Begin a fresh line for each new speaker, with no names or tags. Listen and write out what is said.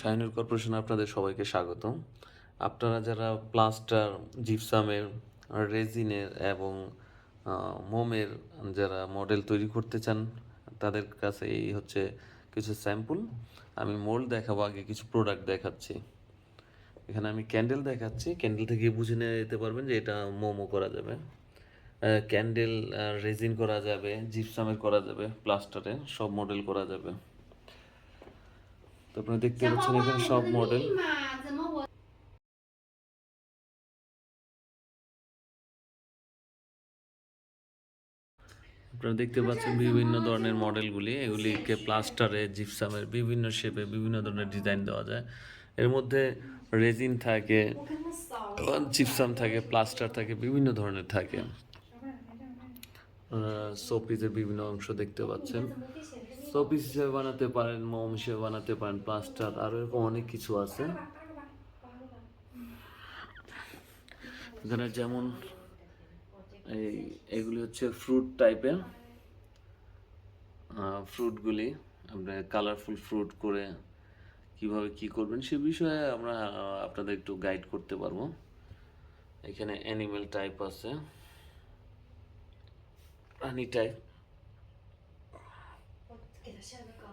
Shahinur corporation আপনাদের সবাইকে স্বাগত আপনারা যারা প্লাস্টার, জিপসামের, রেজিনের এবং মোমের যারা মডেল তৈরি করতে চান, তাদের কাছে এই হচ্ছে কিছু স্যাম্পল। আমি মোল্ড দেখাবো, আগে কিছু প্রোডাক্ট দেখাচ্ছি। এখানে আমি ক্যান্ডেল দেখাচ্ছি। ক্যান্ডেল থেকে বুঝে নিয়ে যেতে পারবেন যে এটা মোমো করা যাবে। ক্যান্ডেল রেজিন করা যাবে, জিপসামের করা যাবে প্লাস্টারে সব মডেল করা যাবে। তো আপনারা দেখতে পাচ্ছেন এখানে সব মডেল আপনারা দেখতে পাচ্ছেন বিভিন্ন ধরনের মডেলগুলি এগুলিকে প্লাস্টারে জিপসামের বিভিন্ন শেপে বিভিন্ন ধরনের ডিজাইন দেওয়া যায়। এর মধ্যে রেজিন থাকে জিপসাম থাকে প্লাস্টার থাকে বিভিন্ন ধরনের থাকে। শোপিসের বিভিন্ন অংশ দেখতে পাচ্ছেন। শোপিস হিসেবে বানাতে পারেন মোম হিসেবে বানাতে পারেন প্লাস্টার আরও এরকম অনেক কিছু আছে। এখানে যেমন এই এগুলি হচ্ছে ফ্রুট টাইপের ফ্রুটগুলি আপনার কালারফুল ফ্রুট করে কীভাবে কি করবেন সে বিষয়ে আমরা আপনাদের একটু গাইড করতে পারব। এখানে অ্যানিমেল টাইপ আছে। প্রাণী টাইপ
그렇지 않을까?